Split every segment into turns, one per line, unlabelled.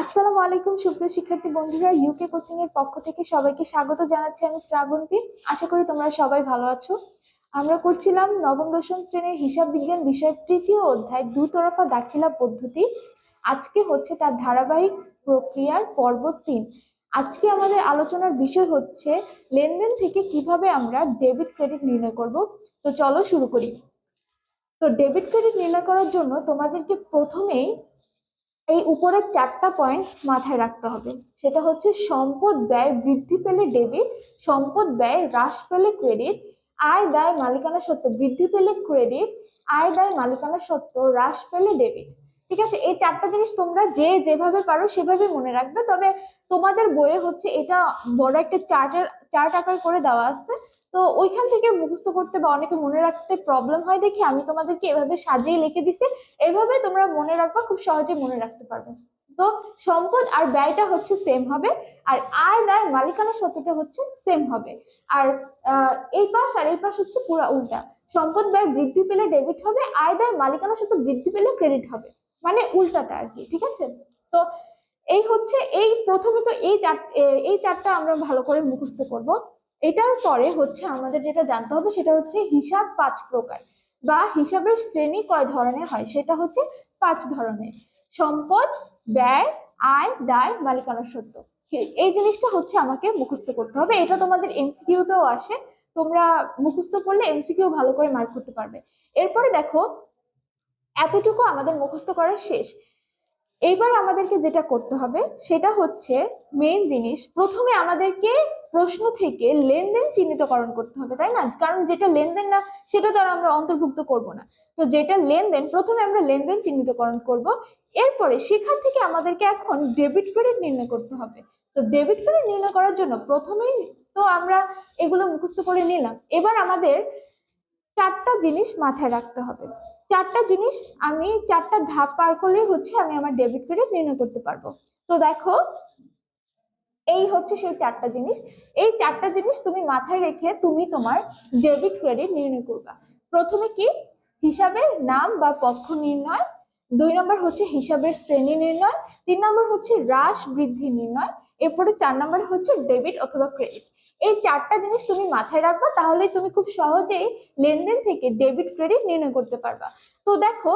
আসসালামু আলাইকুম, সুপ্রিয় শিক্ষার্থী বন্ধুরা ইউকে কোচিং এর পক্ষ থেকে সবাইকে স্বাগত জানাচ্ছি আমি শ্রাবন্তী আশা করি তোমরা সবাই ভালো আছো। আমরা করছিলাম নবম, দশম শ্রেণির হিসাব বিজ্ঞান বিষয়ের তৃতীয় অধ্যায়, দুতরফা দাখিলা পদ্ধতি। আজকে হচ্ছে তার ধারাবাহিক প্রক্রিয়ার পর্ব তিন। আজকে আমাদের আলোচনার বিষয় হচ্ছে, লেনদেন থেকে কীভাবে আমরা ডেবিট ক্রেডিট নির্ণয় করব? তো চলো শুরু করি। তো ডেবিট ক্রেডিট নির্ণয় করার জন্য তোমাদেরকে প্রথমেই এই উপরের চারটা পয়েন্ট মাথায় রাখতে হবে। সেটা হচ্ছে সম্পদ ব্যয় বৃদ্ধি পেলে ডেবিট সম্পদ ব্যয় হ্রাস পেলে ক্রেডিট আয় দায় মালিকানা সত্ত্ব বৃদ্ধি পেলে ক্রেডিট আয় দায় মালিকানা সত্ত্ব হ্রাস পেলে ডেবিট ঠিক আছে? এই চারটা জিনিস তোমরা যে যেভাবে পারো সেভাবে মনে রাখবে। তবে তোমাদের বইয়ে হচ্ছে এটা বড় একটা চার্টের চার্ট আকার করে দেওয়া আছে। তো ওইখান থেকে মুখস্থ করতে বা অনেকে মনে রাখতে প্রবলেম হয় দেখে আমি তোমাদেরকে এভাবে সাজিয়ে লিখে দিছি। এভাবে তোমরা মনে রাখবা, খুব সহজে মনে রাখতে পারবে। তো সম্পদ আর ব্যয়টা হচ্ছে সেম হবে, আর আয় দায় মালিকানা সত্যটা হচ্ছে সেম হবে। আর এই পাশ আর এই পাশ হচ্ছে পুরা উল্টা। সম্পদ ব্যয় বৃদ্ধি পেলে ডেবিট হবে, আয় দায় মালিকানা সত্ত্ব বৃদ্ধি পেলে ক্রেডিট হবে। মানে উল্টাটা আর কি, ঠিক আছে? তো এই হচ্ছে এই প্রথমত এই চার এই চারটা আমরা ভালো করে মুখস্থ করব। এটার পরে হচ্ছে আমাদের যেটা জানতে হবে সেটা হচ্ছে হিসাব পাঁচ প্রকার বা হিসাবের শ্রেণি কয় ধরনের হয় সেটা হচ্ছে পাঁচ ধরনের। সম্পদ, ব্যয়, আয়, দায়, মালিকানা সত্য। এই জিনিসটা হচ্ছে আমাকে মুখস্থ করতে হবে। এটা তোমাদের এমসিকিউতেও আসে। তোমরা মুখস্থ করলে এমসিকিউ ভালো করে মার্ক করতে পারবে। এরপরে দেখো, এতটুকু আমাদের মুখস্থ করা শেষ। এইবার আমাদেরকে যেটা করতে হবে, সেটা হচ্ছে মেইন জিনিস, প্রথমে আমাদেরকে প্রশ্ন থেকে লেনদেন চিহ্নিতকরণ করতে হবে, তাই না? কারণ যেটা লেনদেন না, সেটা তো আর আমরা অন্তর্ভুক্ত করব না। তো যেটা লেনদেন, প্রথমে আমরা লেনদেন চিহ্নিতকরণ করব, এরপরে সেখান থেকে আমাদেরকে এখন ডেবিট ক্রেডিট নির্ণয় করতে হবে। তো ডেবিট ক্রেডিট নির্ণয় করার জন্য প্রথমেই তো আমরা এগুলো মুখস্থ করে নিলাম। এবার আমাদের চারটা জিনিস মাথায় রাখতে হবে। চারটা জিনিস আমি, চারটা ধাপ পার করলেই হচ্ছে আমি আমার ডেবিট ক্রেডিট নির্ণয় করতে পারব। তো দেখো, এই হচ্ছে সেই চারটা জিনিস। এই চারটা জিনিস তুমি মাথায় রেখে তুমি তোমার ডেবিট ক্রেডিট নির্ণয় করবা। প্রথমে কি? হিসাবের নাম বা পক্ষ নির্ণয়। দুই নম্বর হচ্ছে হিসাবের শ্রেণি নির্ণয়। তিন নম্বর হচ্ছে হ্রাস বৃদ্ধি নির্ণয়। এরপরে চার নম্বর হচ্ছে ডেবিট অথবা ক্রেডিট এই চারটা জিনিস তুমি মাথায় রাখবা তাহলে তুমি খুব সহজেই লেনদেন থেকে ডেবিট ক্রেডিট নির্ণয় করতে পারবা। তো দেখো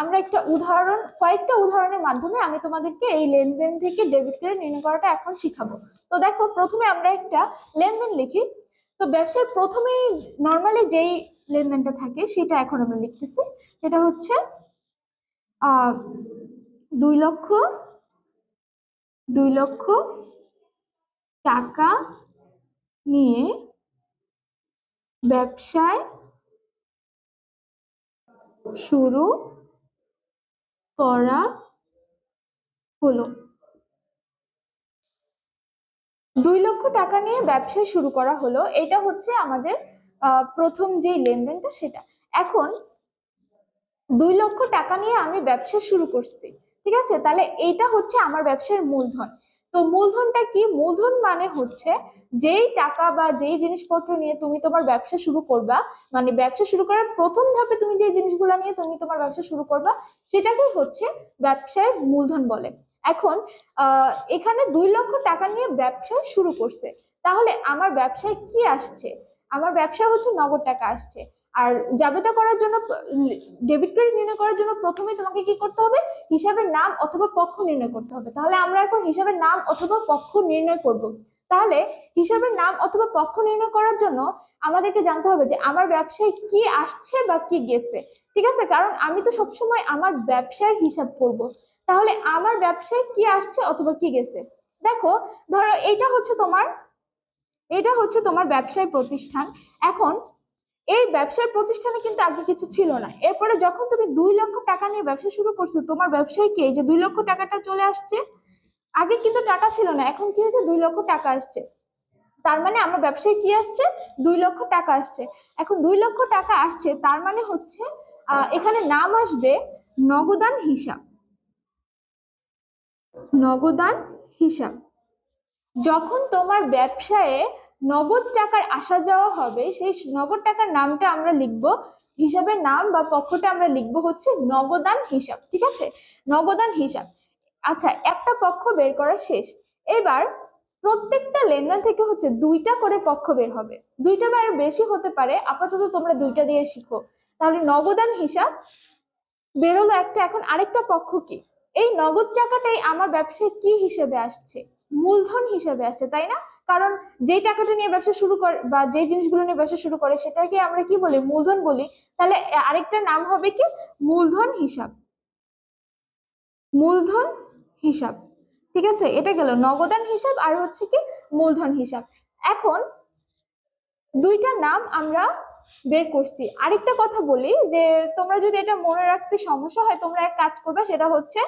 আমরা একটা উদাহরণ, কয়েকটা উদাহরণের মাধ্যমে আমি তোমাদেরকে এই লেনদেন থেকে ডেবিট ক্রেডিট নির্ণয় করাটা এখন শিখাবো। তো দেখো, প্রথমে আমরা একটা লেনদেন লিখি। তো ব্যবসার প্রথমেই নর্মালি যেই লেনদেনটা থাকে, সেটা এখন আমরা লিখতেছি। সেটা হচ্ছে দুই লক্ষ দুই লক্ষ টাকা নিয়ে ব্যবসায় শুরু করা হলো। দুই লক্ষ টাকা নিয়ে ব্যবসা শুরু করা হলো। এটা হচ্ছে আমাদের প্রথম যে লেনদেনটা সেটা। এখন দুই লক্ষ টাকা নিয়ে আমি ব্যবসা শুরু করছি, ঠিক আছে? তাহলে এইটা হচ্ছে আমার ব্যবসার মূলধন। তো মূলধনটা কি? মূলধন মানে হচ্ছে যেই টাকা বা যেই জিনিসপত্র নিয়ে তুমি তোমার ব্যবসা শুরু করবা মানে ব্যবসা শুরু করার প্রথম ধাপে তুমি যে জিনিসগুলো নিয়ে তুমি তোমার ব্যবসা শুরু করবা সেটাকে হচ্ছে ব্যবসার মূলধন বলে। এখন এখানে দুই লক্ষ টাকা নিয়ে ব্যবসা শুরু করছে। তাহলে আমার ব্যবসায় কি আসছে? আমার ব্যবসা হচ্ছে নগদ টাকা আসছে। আর জাবেদা করার জন্য, ডেবিট ক্রেডিট নির্ণয় করার জন্য প্রথমে তোমাকে কি করতে হবে? হিসাবের নাম অথবা পক্ষ নির্ণয় করতে হবে। তাহলে আমরা এখন হিসাবের নাম অথবা পক্ষ নির্ণয় করব। তাহলে হিসাবের নাম অথবা পক্ষ নির্ণয় করার জন্য আমাদেরকে জানতে হবে যে আমার ব্যবসায় কি আসছে বা কি গেছে। ঠিক আছে? কারণ আমি তো সবসময় আমার ব্যবসার হিসাব করব। তাহলে আমার ব্যবসায় কি আসছে অথবা কি গেছে? দেখো, ধরো এটা হচ্ছে তোমার এটা হচ্ছে তোমার ব্যবসায় প্রতিষ্ঠান। এখন এই ব্যবসায় প্রতিষ্ঠানে কিন্তু আগে কিছু ছিল না। এরপরে যখন তুমি দুই লক্ষ টাকা নিয়ে ব্যবসা শুরু করছ, তোমার ব্যবসায় কি যে দুই লক্ষ টাকাটা চলে আসছে? আগে কিন্তু টাকা ছিল না, এখন কি হয়েছে? দুই লক্ষ টাকা আসছে। তার মানে আমার ব্যবসায় কি আসছে? দুই লক্ষ টাকা আসছে। এখন দুই লক্ষ টাকা আসছে, তার মানে হচ্ছে এখানে নাম আসবে নগদান হিসাব। নগদান হিসাব। যখন তোমার ব্যবসায়ে নগদ টাকার আসা যাওয়া হবে, সেই নগদ টাকার নামটা আমরা লিখব। হিসাবের নাম বা পক্ষটা আমরা লিখব হচ্ছে নগদান হিসাব, ঠিক আছে? নগদান হিসাব। আচ্ছা একটা পক্ষ বের করা শেষ। এবার প্রত্যেকটা লেনদেন থেকে হচ্ছে দুইটা করে পক্ষ বের হবে। দুইটা বা বেশি হতে পারে, আপাতত তোমরা দুইটা দিয়ে শিখো। তাহলে নগদান হিসাব বেরোলো একটা, এখন আরেকটা পক্ষ কি? এই নগদ টাকাটাই আমার ব্যবসায় কি হিসেবে আসছে? মূলধন হিসেবে আসছে, তাই না? কারণ যেই টাকাটা নিয়ে ব্যবসা শুরু করে বা যে জিনিসগুলো নিয়ে ব্যবসা শুরু করে সেটাকে আমরা কি বলি? মূলধন বলি। তাহলে আরেকটা নাম হবে কি? মূলধন হিসাব। মূলধন হিসাব। ঠিক আছে? এটা গেল নগদান হিসাব আর হচ্ছে কি? মূলধন হিসাব। এখন দুইটা নাম আমরা বের করছি। আরেকটা কথা বলি যে তোমরা যদি এটা মনে রাখতে সমস্যা হয়, তোমরা এক কাজ করবে, সেটা হচ্ছে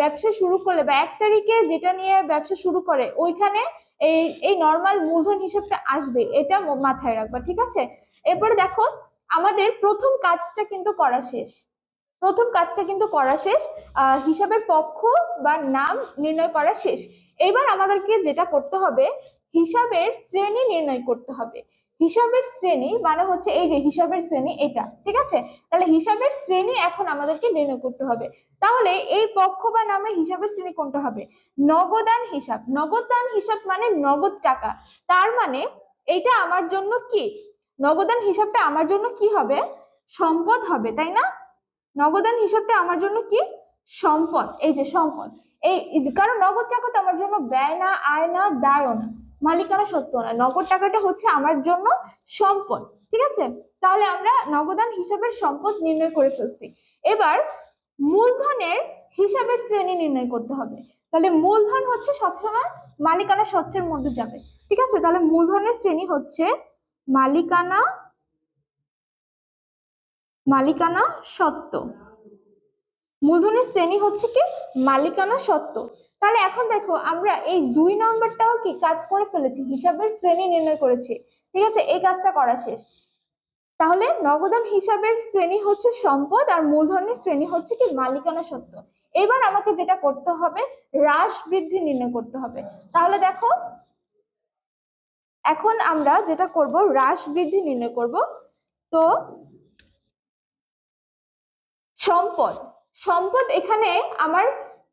ব্যবসা শুরু করলে বা এক তারিখে যেটা নিয়ে ব্যবসা শুরু করে, ওইখানে এই এই নর্মাল মূলধন হিসাবটা আসবে, এটা মাথায় রাখবা, ঠিক আছে? এরপরে দেখো, আমাদের প্রথম কাজটা কিন্তু করা শেষ। প্রথম কাজটা কিন্তু করা শেষ হিসাবের পক্ষ বা নাম নির্ণয় করা শেষ। এবার আমাদেরকে যেটা করতে হবে, হিসাবের শ্রেণি নির্ণয় করতে হবে। হিসাবের শ্রেণি মানে হচ্ছে এই যে হিসাবের শ্রেণি এটা, ঠিক আছে? তাহলে হিসাবের শ্রেণি এখন আমাদেরকে নির্ণয় করতে হবে। তাহলে এই পক্ষ বা নামে হিসাবের শ্রেণি কোনটা হবে? নগদান হিসাব। নগদান হিসাব মানে নগদ টাকা। তার মানে এইটা আমার জন্য কি? নগদান হিসাবটা আমার জন্য কি হবে? সম্পদ হবে, তাই না? নগদান হিসাবটা আমার জন্য কি? সম্পদ। এই যে সম্পদ। এই কারণ নগদ টাকা তো আমার জন্য ব্যয় না, আয় না, দায়ও না। মালিকানা সত্য না। নগদ টাকাটা হচ্ছে আমার জন্য সম্পদ, ঠিক আছে? তাহলে আমরা নগদান হিসাবের সম্পদ নির্ণয় করে ফেলছি। এবার মূলধনের হিসাবের শ্রেণি নির্ণয় করতে হবে। তাহলে মূলধন হচ্ছে সবসময় মালিকানা সত্ত্বের মধ্যে যাবে, ঠিক আছে? তাহলে মূলধনের শ্রেণি হচ্ছে মালিকানা মালিকানা সত্ত্ব মূলধনের শ্রেণি হচ্ছে কি? মালিকানা সত্ত্ব তাহলে এখন দেখো, আমরা এই দুই নম্বরটাও কি কাজ করে ফেলেছি, হিসাবের শ্রেণি নির্ণয় করেছি। ঠিক আছে? এই কাজটা করা শেষ। তাহলে নগদান হিসাবের শ্রেণি হচ্ছে সম্পদ আর মূলধনের শ্রেণি হচ্ছে কি মালিকানা সত্ত্ব এবার আমাকে যেটা করতে হবে, হ্রাস বৃদ্ধি নির্ণয় করতে হবে। তাহলে দেখো, এখন আমরা যেটা করব, হ্রাস বৃদ্ধি নির্ণয় করব। তো সম্পদ সম্পদ এখানে আমার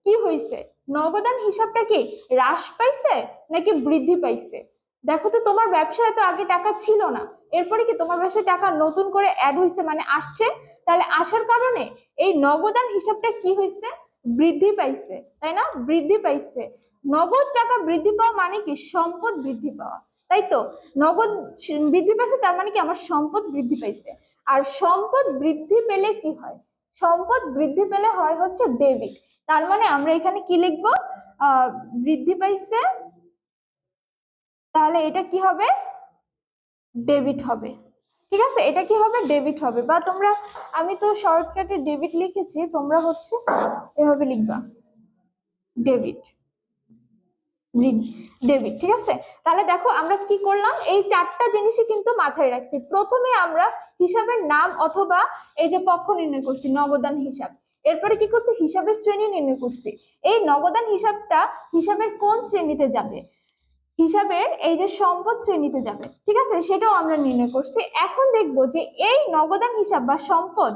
কি হয়েছে নগদান হিসাবটা কি হ্রাস পাইছে নাকি বৃদ্ধি পাইছে? দেখো তো, তোমার ব্যবসায় তো আগে টাকা ছিল না। এরপরে কি তোমার ব্যবসায় টাকা নতুন করে অ্যাড হয়েছে মানে আসছে? তাহলে আসার কারণে এই নগদান হিসাবটা কি হয়েছে বৃদ্ধি পাইছে, তাই না? বৃদ্ধি পাইছে। নগদ টাকা বৃদ্ধি পাওয়া মানে কি? সম্পদ বৃদ্ধি পাওয়া, তাই তো? নগদ বৃদ্ধি পাইছে তার মানে কি আমার সম্পদ বৃদ্ধি পাইছে। আর সম্পদ বৃদ্ধি পেলে কি হয়? সম্পদ বৃদ্ধি পেলে হয় হচ্ছে ডেবিট তার মানে আমরা এখানে কি লিখব? বৃদ্ধি পাইছে। তাহলে এটা কি হবে? ডেবিট হবে। ঠিক আছে? এটা কি হবে? ডেবিট হবে। বা তোমরা, আমি তো শর্টকাটে ডেবিট লিখেছি, তোমরা হচ্ছে এভাবে লিখবা। ডেবিট। ডেবিট, ঠিক আছে? তাহলে দেখো, আমরা কি করলাম? এই চারটা জিনিসই কিন্তু মাথায় রাখছি। প্রথমে আমরা হিসাবের নাম অথবা এই যে পক্ষ নির্ণয় করছি, নগদান হিসাব। এরপরে কি করছি? হিসাবের শ্রেণি নির্ণয় করছি। এই নগদান হিসাবটা হিসাবের কোন শ্রেণীতে যাবে? হিসাবের এই যে সম্পদ শ্রেণীতে যাবে। ঠিক আছে? সেটাও আমরা নির্ণয় করছি। এখন দেখব যে এই নগদান হিসাব বা সম্পদ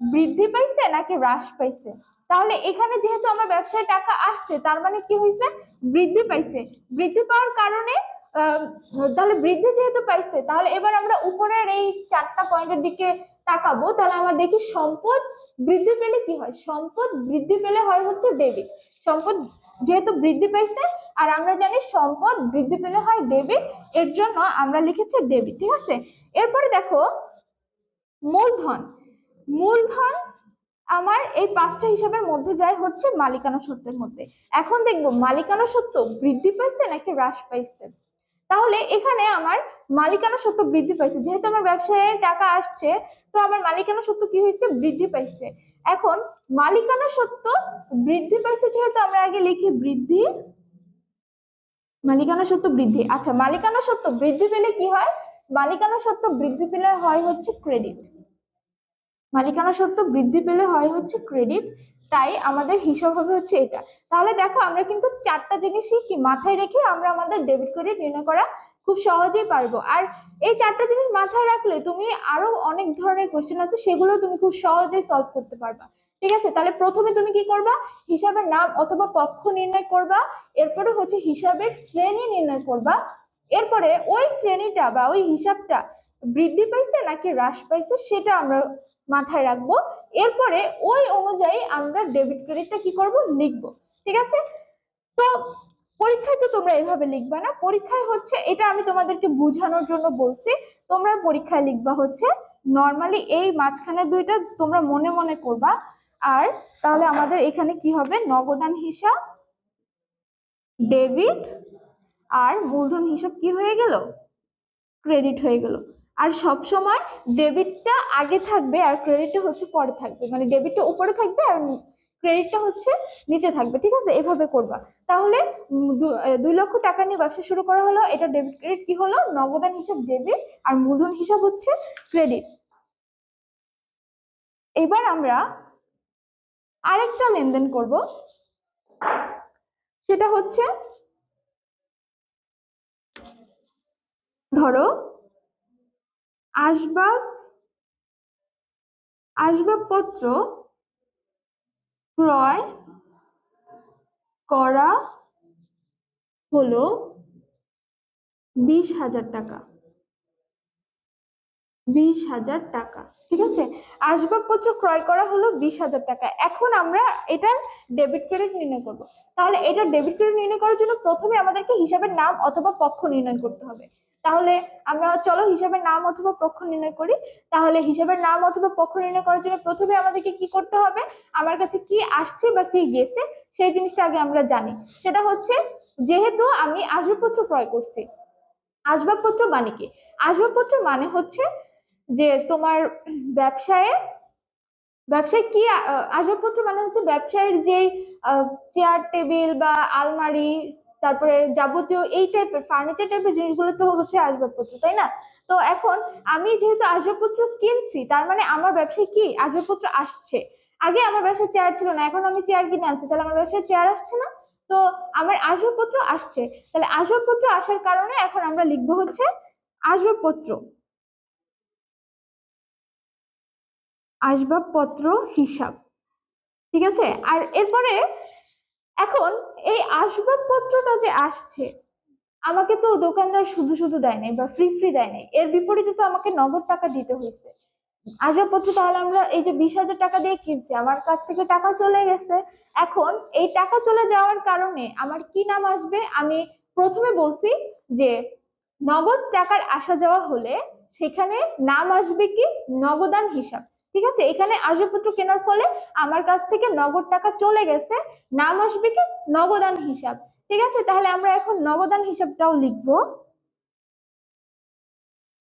বৃদ্ধি পাইছে নাকি হ্রাস পাইছে? তাহলে এখানে যেহেতু আমার ব্যবসায় টাকা আসছে, তার মানে কি হয়েছে বৃদ্ধি পাইছে। বৃদ্ধি পাওয়ার কারণে তাহলে বৃদ্ধি যেহেতু পাইছে, তাহলে এবার আমরা উপরের এই চারটা পয়েন্টের দিকে তাকাবো। তাহলে আমরা দেখি সম্পদ বৃদ্ধি পেলে কি হয়? সম্পদ বৃদ্ধি পেলে হয় হচ্ছে ডেবিট সম্পদ যেহেতু বৃদ্ধি পেয়েছে, আর আমরা জানি সম্পদ বৃদ্ধি পেলে হয় ডেবিট এর জন্য আমরা লিখেছি ডেবিট ঠিক আছে? এরপরে দেখো, মূলধন। মূলধন আমার এই পাঁচটা হিসাবের মধ্যে যায় হচ্ছে মালিকানা সত্যের মধ্যে। এখন দেখব, মালিকানা সত্য বৃদ্ধি পাইছে নাকি হ্রাস পাইছে? তাহলে এখানে আমার মালিকানা সত্ত্ব বৃদ্ধি পাইছে। যেহেতু আমার ব্যবসায় টাকা আসছে, তো আমার মালিকানা সত্ত্ব কি হয়েছে বৃদ্ধি পাইছে। এখন মালিকানা সত্ত্ব বৃদ্ধি পাইছে যেহেতু আমরা আগে লিখি বৃদ্ধি। মালিকানা সত্ত্ব বৃদ্ধি। আচ্ছা মালিকানা সত্ত্ব বৃদ্ধি পেলে কি হয়? মালিকানা সত্ত্ব বৃদ্ধি পেলে হয় হচ্ছে ক্রেডিট মালিকানা সত্ত্ব বৃদ্ধি পেলে হয় হচ্ছে ক্রেডিট তাই আমাদের হিসাব হবে হচ্ছে এটা। তাহলে দেখো, আমরা কিন্তু চারটা জিনিসই কি মাথায় রেখে আমরা আমাদের ডেবিট ক্রেডিট নির্ণয় করা খুব সহজেই পারব। আর এই চারটা জিনিস মাথায় রাখলে তুমি আরও অনেক ধরনের কোশ্চেন আছে সেগুলো তুমি খুব সহজেই সলভ করতে পারবা। ঠিক আছে? তাহলে প্রথমে তুমি কি করবা? হিসাবের নাম অথবা পক্ষ নির্ণয় করবা, এরপরে হচ্ছে হিসাবের শ্রেণি নির্ণয় করবা, এরপরে ওই শ্রেণীটা বা ওই হিসাবটা বৃদ্ধি পাইছে নাকি হ্রাস পাইছে সেটা আমরা মাথায় রাখব। এরপরে ওই অনুযায়ী আমরা ডেবিট ক্রেডিটটা কি করব? লিখব। ঠিক আছে? তো পরীক্ষায় তো তোমরা এভাবে লিখবা না। পরীক্ষায় হচ্ছে এটা আমি তোমাদেরকে বোঝানোর জন্য বলছি। তোমরা পরীক্ষায় লিখবা হচ্ছে নর্মালি এই মাঝখানে দুইটা তোমরা মনে মনে করবা। আর তাহলে আমাদের এখানে কি হবে? নগদান হিসাব ডেবিট আর মূলধন হিসাব কি হয়ে গেল? ক্রেডিট হয়ে গেল। আর সব সময় ডেবিটটা আগে থাকবে আর ক্রেডিটটা হচ্ছে পরে থাকবে। মানে ডেবিটটা উপরে থাকবে আর ক্রেডিটটা হচ্ছে নিচে থাকবে, ঠিক আছে? এভাবে করবা। তাহলে দুই লক্ষ টাকা নিয়ে ব্যবসা শুরু করা হলো। এটা ডেবিট ক্রেডিট কি হলো? নগদান হিসাব ডেবিট আর মূলধন হিসাব হচ্ছে ক্রেডিট এবার আমরা আরেকটা লেনদেন করব। সেটা হচ্ছে, ধরো আসবাব, আসবাবপত্র, ক্রয় করা হলো বিশ হাজার টাকা। বিশ হাজার টাকা, ঠিক আছে? আসবাবপত্র ক্রয় করা হলো বিশ হাজার টাকা। এখন আমরা এটার ডেবিট ক্রেডিট নির্ণয় করব। তাহলে এটা ডেবিট ক্রেডিট নির্ণয় করার জন্য প্রথমে আমাদেরকে হিসাবের নাম অথবা পক্ষ নির্ণয় করতে হবে। তাহলে আমরা চলো হিসাবের নাম অথবা পক্ষ নির্ণয় করি। তাহলে হিসাবের নাম অথবা পক্ষ নির্ণয় করার জন্য প্রথমে আমাদেরকে কি করতে হবে? আমার কাছে কি আসছে বা কি গেছে, সেই জিনিসটা আগে আমরা জানি। সেটা হচ্ছে, যেহেতু আমি আসবাবপত্র ক্রয় করছি, আসবাবপত্র মানে কি? আসবাবপত্র মানে হচ্ছে যে তোমার ব্যবসায়ে, ব্যবসায় কি আসবাবপত্র মানে হচ্ছে ব্যবসায়ের যে চেয়ার টেবিল বা আলমারি তারপরে যাবতীয় এই টাইপের ফার্নিচার টাইপের জিনিসগুলো তো হচ্ছে আসবাবপত্র, তাই না? তো এখন আমি যেহেতু আসবাবপত্র কিনছি, তার মানে আমার ব্যবসায় কি? আসবাবপত্র আসছে। আগে আমার ব্যবসায় চেয়ার ছিল না, এখন আমি চেয়ার কিনে আনছি, তাহলে আমার ব্যবসায় চেয়ার আসছে না? তো আমার আসবাবপত্র আসছে। তাহলে আসবাবপত্র আসার কারণে এখন আমরা লিখব হচ্ছে আসবাবপত্র। আসবাবপত্র হিসাব। ঠিক আছে? আর এরপরে এখন এই আসবাবপত্রটা যে আসছে, আমাকে তো দোকানদার শুধু শুধু দেয় নাই বা ফ্রি ফ্রি দেয় নাই। এর বিপরীতে তো আমাকে নগদ টাকা দিতে হয়েছে। আসবাবপত্র তাহলে আমরা এই যে বিশ হাজার টাকা দিয়ে কিনছি, আমার কাছ থেকে টাকা চলে গেছে। এখন এই টাকা চলে যাওয়ার কারণে আমার কি নাম আসবে? আমি প্রথমে বলছি যে নগদ টাকার আসা যাওয়া হলে সেখানে নাম আসবে কি? নগদান হিসাব। ঠিক আছে? এখানে আসবাবপত্র কেনার ফলে আমার কাছ থেকে নগদ টাকা চলে গেছে। নাম আসবে কি? নগদান হিসাব। ঠিক আছে? তাহলে আমরা এখন নগদান হিসাবটাও লিখব।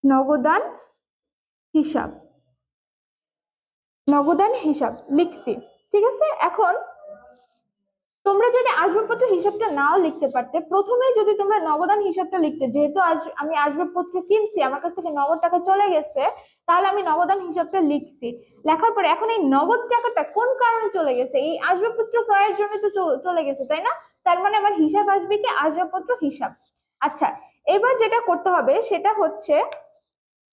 নগদান হিসাব। নগদান হিসাব, লিখছি। ঠিক আছে? এখন তোমরা যদি আসবাবপত্র হিসাবটা নাও লিখতে পারতে, প্রথমেই যদি তোমরা নগদান হিসাবটা লিখতে, যেহেতু আজ আমি আসবাবপত্র কিনছি, আমার কাছ থেকে নগদ টাকা চলে গেছে, তাহলে আমি নগদান হিসাবটা লিখছি। লেখার পরে এখন এই নগদ টাকাটা কোন কারণে চলে গেছে? এই আসবাবপত্র ক্রয়ের জন্য তো চলে গেছে, তাই না? তার মানে আমার হিসাব আসবে কি? আসবাবপত্র হিসাব। আচ্ছা এবার যেটা করতে হবে, সেটা হচ্ছে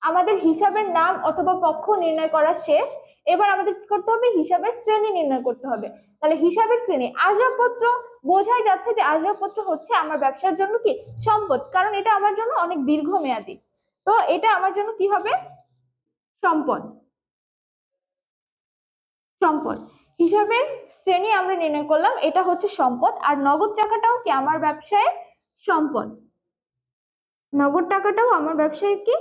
আমাদের হিসাবের নাম অথবা পক্ষ নির্ণয় করা শেষ। এবার আমাদের কি করতে হবে? হিসাবের শ্রেণি নির্ণয় করতে হবে। তাহলে হিসাবের শ্রেণি, আসবাবপত্র, বোঝাই যাচ্ছে যে আসবাবপত্র হচ্ছে আমার ব্যবসার জন্য কি? সম্পদ। কারণ এটা আমার জন্য অনেক দীর্ঘমেয়াদী। তো এটা আমার জন্য কি হবে? সম্পদ। সম্পদ। হিসাবের শ্রেণি আমরা নির্ণয় করলাম, এটা হচ্ছে সম্পদ। আর নগদ টাকাটাও কি আমার ব্যবসায় সম্পদ? নগদ টাকাটাও আমার ব্যবসায় কি?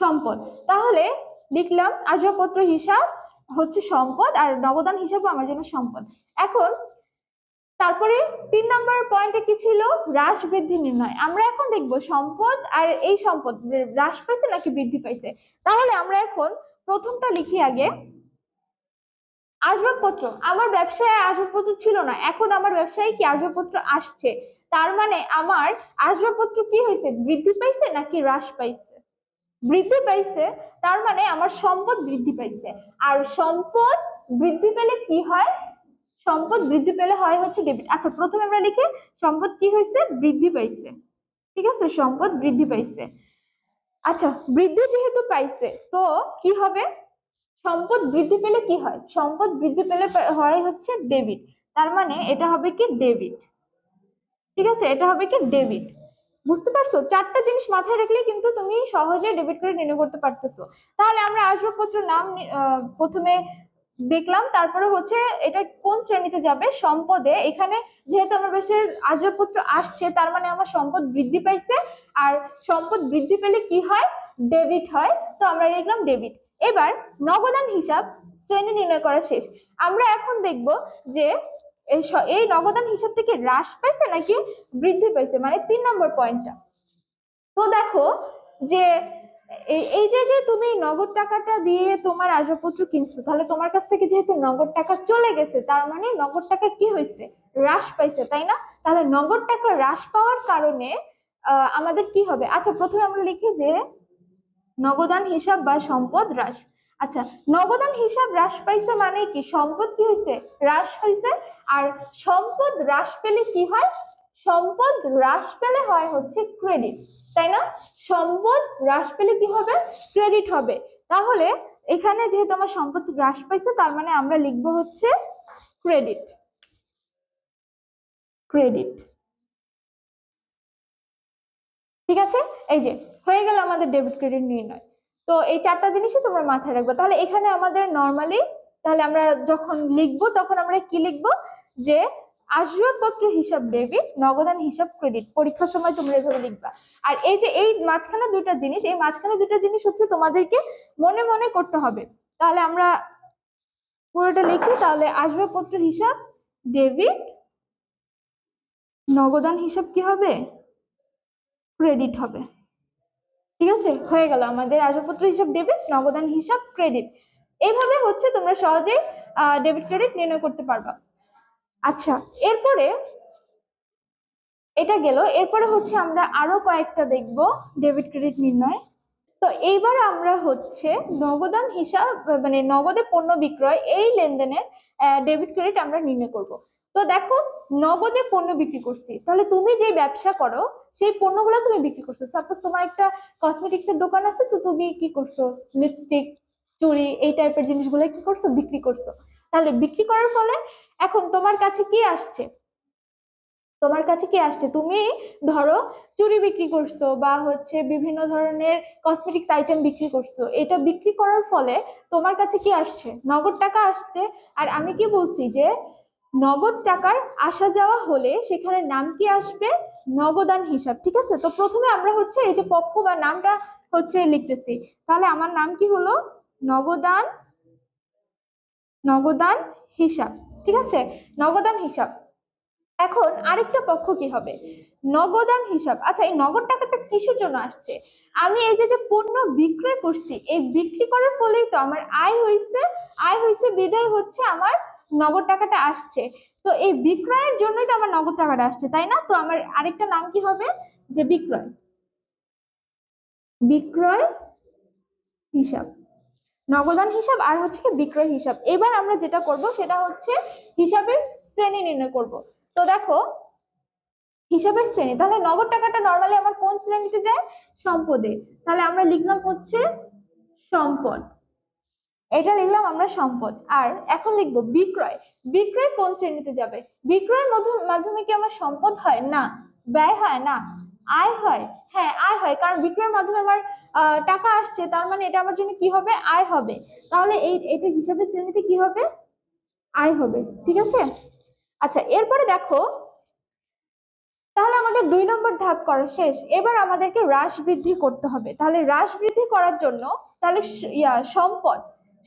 সম্পদ। তাহলে লিখলাম আসবাবপত্র হিসাব হচ্ছে সম্পদ আর নবদান হিসাবে আমার জন্য সম্পদ। এখন তারপরে তিন নম্বর পয়েন্টে কি ছিল? হ্রাস বৃদ্ধি নির্ণয়। আমরা এখন দেখব সম্পদ আর এই সম্পদ, হ্রাস পাইছে নাকি বৃদ্ধি পাইছে? তাহলে আমরা এখন প্রথমটা লিখি আগে। আসবাবপত্র। আমার ব্যবসায় আসবাবপত্র ছিল না। এখন আমার ব্যবসায় কি আসবাবপত্র আসছে? তার মানে আমার আসবাবপত্র কি হয়েছে বৃদ্ধি পাইছে নাকি হ্রাস পাইছে? বৃদ্ধি পাইছে, তার মানে আমার সম্পদ বৃদ্ধি পাইছে। আর সম্পদ বৃদ্ধি পেলে কি হয়? সম্পদ বৃদ্ধি পেলে হয় হচ্ছে ডেবিট আচ্ছা প্রথমে আমরা লিখি, সম্পদ কি হয়েছে বৃদ্ধি পাইছে। ঠিক আছে? সম্পদ বৃদ্ধি পাইছে। আচ্ছা বৃদ্ধি যেহেতু পাইছে, তো কি হবে? সম্পদ বৃদ্ধি পেলে কি হয়? সম্পদ বৃদ্ধি পেলে হয় হচ্ছে ডেবিট তার মানে এটা হবে কি ডেবিট ঠিক আছে? এটা হবে কি ডেবিট বুঝতে পারছ? চারটা জিনিস মাথায় রাখলে কিন্তু তুমি সহজে ডেবিট করে নির্ণয় করতে পারতেছো। তাহলে আমরা আসবাবপত্র নাম প্রথমে দেখলাম, তারপরে হচ্ছে এটা কোন শ্রেণীতে যাবে? সম্পদে। এখানে যেহেতু আমার বেশি আসবাবপত্র আসছে, তার মানে আমার সম্পদ বৃদ্ধি পাইছে। আর সম্পদ বৃদ্ধি পেলে কি হয়? ডেবিট হয়। তো আমরা লিখলাম ডেবিট এবার নগদান হিসাব শ্রেণি নির্ণয় করা শেষ। আমরা এখন দেখব যে এই এই নগদান হিসাবটা কি হ্রাস পাইছে নাকি বৃদ্ধি পাইছে মানে তিন নম্বর পয়েন্টটা। তো দেখো যে এই- যে যে তুমি নগদ টাকাটা দিয়ে তোমার আসবাবপত্র কিনছো, তাহলে তোমার কাছ থেকে যেহেতু নগদ টাকা চলে গেছে, তার মানে নগদ টাকা কি হয়েছে? হ্রাস পাইছে, তাই না? তাহলে নগদ টাকা হ্রাস পাওয়ার কারণে আমাদের কি হবে? আচ্ছা প্রথমে আমরা লিখি যে নগদান হিসাব বা সম্পদ হ্রাস। আচ্ছা নগদান হিসাব হ্রাস পাইছে মানে কি? সম্পদ কি হয়েছে হ্রাস হয়েছে আর সম্পদ হ্রাস পেলে কি হয়? সম্পদ হ্রাস পেলে হয় হচ্ছে ক্রেডিট তাই না? সম্পদ হ্রাস পেলে কি হবে? ক্রেডিট হবে। তাহলে এখানে যেহেতু আমার সম্পদ হ্রাস পাইছে, তার মানে আমরা লিখব হচ্ছে ক্রেডিট ক্রেডিট ঠিক আছে? এই যে, হয়ে গেল আমাদের ডেবিট ক্রেডিট নির্ণয়। তো এই চারটা জিনিসই তোমরা মাথায় রাখবে। তাহলে এখানে আমাদের নর্মালি তাহলে আমরা যখন লিখব তখন আমরা কি লিখব? যে আসবাবপত্র হিসাব ডেবিট নগদান হিসাব ক্রেডিট পরীক্ষার সময় তোমরা এভাবে লিখবা। আর এই যে এই মাঝখানে দুইটা জিনিস, এই মাঝখানে দুইটা জিনিস হচ্ছে তোমাদেরকে মনে মনে করতে হবে। তাহলে আমরা পুরোটা লিখি, তাহলে আসবাবপত্র হিসাব ডেবিট নগদান হিসাব কি হবে? ক্রেডিট হবে। ঠিক আছে? হয়ে গেল। আমাদের আসবাবপত্র হিসাব ডেবিট নগদান হিসাব ক্রেডিট এইভাবে হচ্ছে তোমরা সহজে ডেবিট ক্রেডিট নির্ণয় করতে পারবা। আচ্ছা এরপরে এটা গেল। এরপরে হচ্ছে আমরা আরও কয়েকটা দেখব ডেবিট ক্রেডিট নির্ণয়। তো এইবার আমরা হচ্ছে নগদান হিসাব মানে নগদে পণ্য বিক্রয়, এই লেনদেনের ডেবিট ক্রেডিট আমরা নির্ণয় করব। তো দেখো, নগদে পণ্য বিক্রি করছি। তাহলে তুমি যে ব্যবসা করো সেই পণ্যগুলো তুমি বিক্রি করছ। সাপোজ তোমার একটা কসমেটিক্স এর দোকান আছে, তো তুমি কি করছ? লিপস্টিক চুড়ি, এই টাইপের জিনিসগুলো কি করছ? বিক্রি করছ। তাহলে বিক্রি করার ফলে এখন তোমার কাছে কি আসছে? তোমার কাছে কি আসছে? তুমি ধরো চুড়ি বিক্রি করছ বা হচ্ছে বিভিন্ন ধরনের কসমেটিক্স আইটেম বিক্রি করছ। এটা বিক্রি করার ফলে তোমার কাছে কি আসছে? নগদ টাকা আসছে। আর আমি কি বলছি যে, নগদ টাকার আসা যাওয়া হলে সেখানে নাম কি আসবে? নগদান হিসাব, ঠিক আছে? তো প্রথমে আমরা হচ্ছে এই যে পক্ষ বা নামটা হচ্ছে লিখতেছি। তাহলে আমার নাম কি হলো? নগদান নগদান হিসাব, ঠিক আছে? নগদান হিসাব। এখন আরেকটা পক্ষ কি হবে? নগদান হিসাব। আচ্ছা এই নগদ টাকাটা কিসের জন্য আসছে? আমি এই যে যে পণ্য বিক্রয় করছি, এই বিক্রি করার ফলেই তো আমার আয় হয়েছে আয় হয়েছে বিদায় হচ্ছে আমার নগদ টাকাটা আসছে। তো এই বিক্রয়ের জন্যই তো আমার নগদ টাকাটা আসছে, তাই না? তো আমার আরেকটা নাম কি হবে? যে বিক্রয়। বিক্রয় হিসাব। নগদান হিসাব আর হচ্ছে কি বিক্রয় হিসাব। এবার আমরা যেটা করব সেটা হচ্ছে হিসাবের শ্রেণি নির্ণয় করব। তো দেখো, হিসাবের শ্রেণি। তাহলে নগদ টাকাটা নর্মালি আমার কোন শ্রেণীতে যায়? সম্পদে। তাহলে আমরা লিখলাম হচ্ছে সম্পদ। এটা লিখলাম আমরা সম্পদ। আর এখন লিখব বিক্রয়। বিক্রয় কোন শ্রেণীতে যাবে? বিক্রয়ের মধ্য- মাধ্যমে কি আমার সম্পদ হয়? না। ব্যয় হয়? না। আয় হয়? হ্যাঁ আয় হয়। কারণ বিক্রয়ের মাধ্যমে আমার টাকা আসছে, তার মানে এটা আমার জন্য কি হবে? আয় হবে। তাহলে এই, এটা হিসাবে শ্রেণীতে কি হবে? আয় হবে। ঠিক আছে? আচ্ছা এরপরে দেখো, তাহলে আমাদের দুই নম্বর ধাপ করা শেষ। এবার আমাদেরকে হ্রাস বৃদ্ধি করতে হবে। তাহলে হ্রাস বৃদ্ধি করার জন্য তাহলে সম্পদ।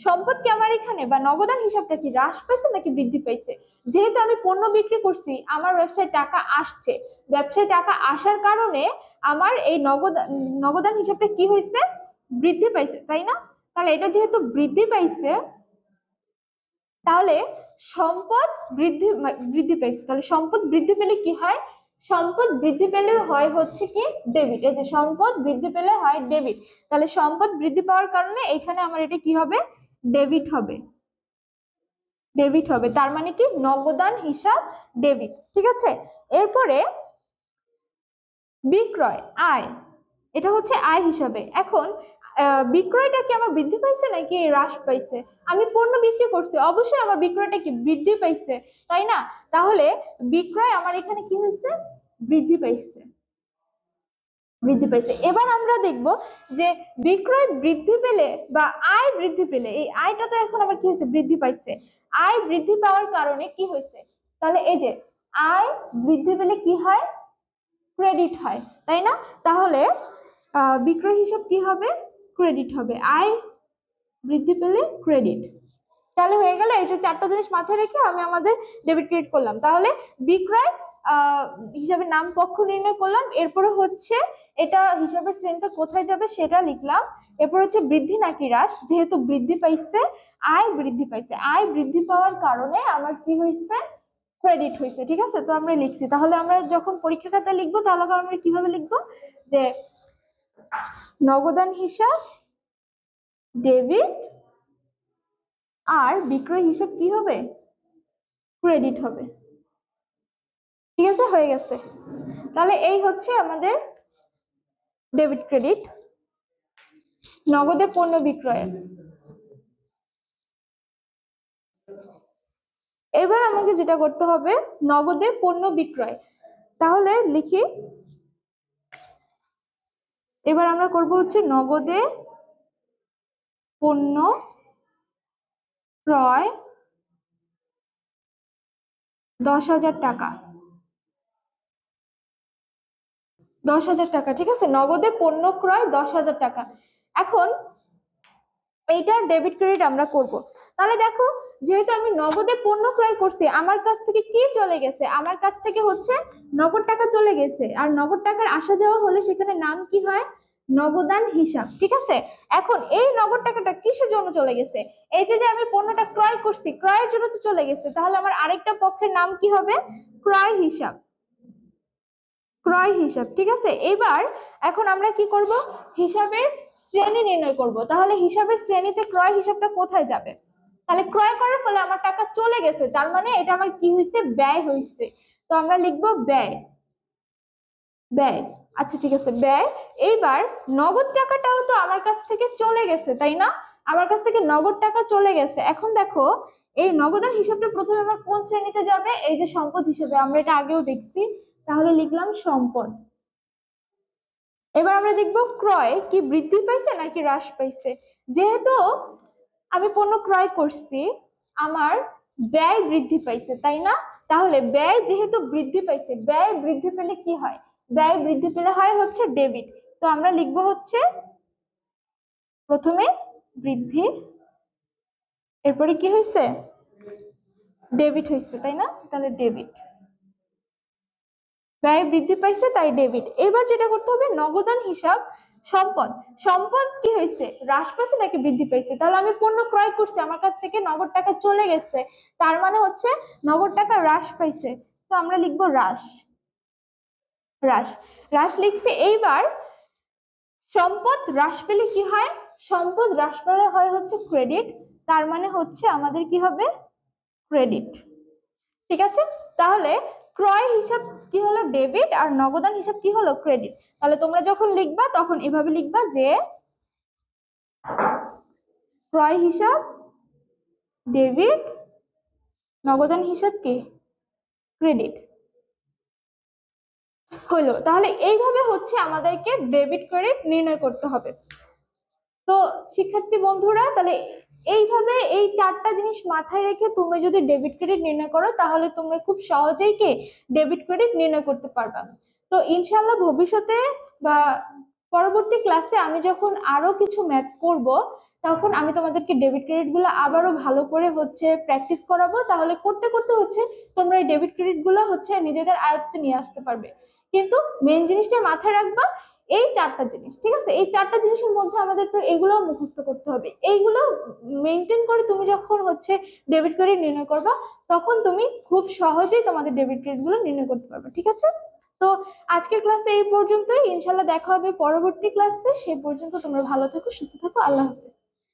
সম্পদ কি আমার এখানে বা নগদান হিসাবটা কি হ্রাস পাইছে নাকি বৃদ্ধি পাইছে? যেহেতু আমি পণ্য বিক্রি করছি, আমার ব্যবসায় টাকা আসছে। ব্যবসায় টাকা আসার কারণে আমার এই নগদ নগদান হিসাবটা কি হয়েছে বৃদ্ধি পাইছে, তাই না? তাহলে এটা যেহেতু বৃদ্ধি পাইছে, তাহলে সম্পদ বৃদ্ধি বৃদ্ধি পাইছে। তাহলে সম্পদ বৃদ্ধি পেলে কি হয়? সম্পদ বৃদ্ধি পেলে হয় হচ্ছে কি ডেবিট এই যে সম্পদ বৃদ্ধি পেলে হয় ডেবিট তাহলে সম্পদ বৃদ্ধি পাওয়ার কারণে এখানে আমার এটা কি হবে? ডেবিট হবে। ডেবিট হবে। তার মানে কি? নগদান হিসাব ডেবিট। ঠিক আছে? এরপরে বিক্রয়, আয়। এটা হচ্ছে আয় হিসাবে। এখন বিক্রয়টা কি আমার বৃদ্ধি পাইছে নাকি হ্রাস পাইছে? আমি পণ্য বিক্রি করছি। অবশ্যই আমার বিক্রয়টা কি বৃদ্ধি পাইছে, তাই না? তাহলে বিক্রয় আমার এখানে কি হয়েছে বৃদ্ধি পাইছে। বৃদ্ধি পাইছে এবার আমরা দেখব যে বিক্রয় বৃদ্ধি পেলে বা আয় বৃদ্ধি পেলে, এই আয়টা তো এখন আবার কি হয়েছে? বৃদ্ধি পাইছে। আয় বৃদ্ধি পাওয়ার কারণে কি হয়েছে? তাহলে এই যে আয় বৃদ্ধি পেলে কি হয়? ক্রেডিট হয়, তাই না? তাহলে বিক্রয় হিসাব কি হবে? ক্রেডিট হবে। আয় বৃদ্ধি পেলে ক্রেডিট। তাহলে হয়ে গেল, এই যে চারটা জিনিস মাথায় রেখে আমি আমাদের ডেবিট ক্রেডিট করলাম। তাহলে বিক্রয় হিসাবে নাম পক্ষ নির্ণয় করলাম। এরপরে হচ্ছে এটা হিসাবের শ্রেণীটা কোথায় যাবে সেটা লিখলাম। এরপর হচ্ছে বৃদ্ধি নাকি হ্রাস? যেহেতু বৃদ্ধি পাইছে, আয় বৃদ্ধি পাইছে। আয় বৃদ্ধি পাওয়ার কারণে আমার কি হয়েছে ক্রেডিট হয়েছে ঠিক আছে? তো আমরা লিখছি। তাহলে আমরা যখন পরীক্ষা খাতায় লিখব, তাহলে আমরা কীভাবে লিখব? যে নগদান হিসাব ডেবিট আর বিক্রয় হিসাব কি হবে? ক্রেডিট হবে। ঠিক আছে? হয়ে গেছে। তাহলে এই হচ্ছে আমাদের ডেবিট ক্রেডিট নগদে পণ্য বিক্রয়ের। এবার আমাকে যেটা করতে হবে, নগদে পণ্য বিক্রয়। তাহলে লিখি, এবার আমরা করব হচ্ছে নগদে পণ্য ক্রয় দশ হাজার টাকা। দশ হাজার টাকা, ঠিক আছে? নগদে পণ্য ক্রয় দশ হাজার টাকা। এখন এইটার ডেবিট ক্রেডিট আমরা করব। তাহলে দেখো, যেহেতু আমি নগদে পণ্য ক্রয় করছি, আমার কাছ থেকে কি চলে গেছে? আমার কাছ থেকে হচ্ছে নগদ টাকা চলে গেছে। আর নগদ টাকার আসা যাওয়া হলে সেখানে নাম কি হয়? নগদান হিসাব, ঠিক আছে? এখন এই নগদ টাকাটা কিসের জন্য চলে গেছে? এই যে আমি পণ্যটা ক্রয় করছি, ক্রয়ের জন্য তো চলে গেছে, তাহলে আমার আরেকটা পক্ষের নাম কি হবে? ক্রয় হিসাব। ক্রয় হিসাব, ঠিক আছে? এবার এখন আমরা কি করব? হিসাবের শ্রেণি নির্ণয় করব। তাহলে হিসাবের শ্রেণীতে ক্রয় হিসাবটা কোথায় যাবে? তাহলে ক্রয় করার ফলে আমার টাকা চলে গেছে, তার মানে এটা আমার কি হয়েছে ব্যয় হয়েছে তো আমরা লিখব ব্যয়। ব্যয়। আচ্ছা ঠিক আছে, ব্যয়। এইবার নগদ টাকাটাও তো আমার কাছ থেকে চলে গেছে, তাই না? আমার কাছ থেকে নগদ টাকা চলে গেছে। এখন দেখো, এই নগদান হিসাবটা প্রথমে আমার কোন শ্রেণীতে যাবে? এই যে সম্পদ হিসেবে, আমরা এটা আগেও দেখছি। তাহলে লিখলাম সম্পদ। এবার আমরা দেখব ক্রয় কি বৃদ্ধি পাইছে নাকি হ্রাস পাইছে। যেহেতু আমি পণ্য ক্রয় করছি, আমার ব্যয় বৃদ্ধি পাইছে, তাই না? তাহলে ব্যয় যেহেতু বৃদ্ধি পাইছে, ব্যয় বৃদ্ধি পেলে কি হয়? ব্যয় বৃদ্ধি পেলে হয় হচ্ছে ডেবিট। তো আমরা লিখব হচ্ছে প্রথমে বৃদ্ধি, এরপরে কি হয়েছে ডেবিট হয়েছে তাই না? তাহলে ডেবিট। ব্যয় বৃদ্ধি পাইছে তাই ডেবিট। এবার যেটা করতে হবে, নগদান হিসাব সম্পদ। সম্পদ কি হয়েছে? হ্রাস পাইছে নাকি বৃদ্ধি পাইছে? তাহলে আমি পণ্য ক্রয় করছি, আমার কাছ থেকে নগদ টাকা চলে গেছে। তার মানে হচ্ছে নগদ টাকা হ্রাস পাইছে। তো আমরা লিখব হ্রাস। হ্রাস। হ্রাস লিখছে, এইবার সম্পদ হ্রাস পেলে কি হয়? সম্পদ হ্রাস পেলে হয় হচ্ছে ক্রেডিট। তার মানে হচ্ছে আমাদের কি হবে? ক্রেডিট। ঠিক আছে? তাহলে ক্রয় হিসাব কি হলো? ডেবিট আর নগদান হিসাব কি হলো? ক্রেডিট। তাহলে তোমরা যখন লিখবা, তখন এভাবে লিখবা যে ক্রয় হিসাব, ডেবিট, নগদান হিসাব কি? ক্রেডিট। হলো তাহলে এইভাবে হচ্ছে আমাদেরকে ডেবিট ক্রেডিট নির্ণয় করতে হবে। তো শিক্ষার্থী বন্ধুরা, তাহলে এইভাবে এই চারটা জিনিস মাথায় রেখে তুমি যদি ডেবিট ক্রেডিট নির্ণয় করো, তাহলে তোমরা খুব সহজেই কে ডেবিট ক্রেডিট নির্ণয় করতে পারবা। তো ইনশাল্লাহ ভবিষ্যতে বা পরবর্তী ক্লাসে আমি যখন আরও কিছু ম্যাথ করব, তখন আমি তোমাদেরকে ডেবিট ক্রেডিটগুলো আবারও ভালো করে হচ্ছে প্র্যাকটিস করাবো। তাহলে করতে করতে হচ্ছে তোমরা এই ডেবিট ক্রেডিটগুলো হচ্ছে নিজেদের আয়ত্তে নিয়ে আসতে পারবে। কিন্তু মেন জিনিসটা মাথায় রাখবা এই চারটা জিনিস, ঠিক আছে? এই চারটা জিনিসের মধ্যে আমাদের তো এগুলো মুখস্থ করতে হবে। এইগুলো মেনটেন করে তুমি যখন হচ্ছে ডেবিট ক্রেডিট নির্ণয় করবা, তখন তুমি খুব সহজেই তোমাদের ডেবিট কার্ডগুলো নির্ণয় করতে পারবে, ঠিক আছে? তো আজকের ক্লাসে এই পর্যন্তই। ইনশাল্লাহ দেখা হবে পরবর্তী ক্লাসে সে পর্যন্ত তোমরা ভালো থাকো, সুস্থ থাকো। আল্লাহ হাফেজ।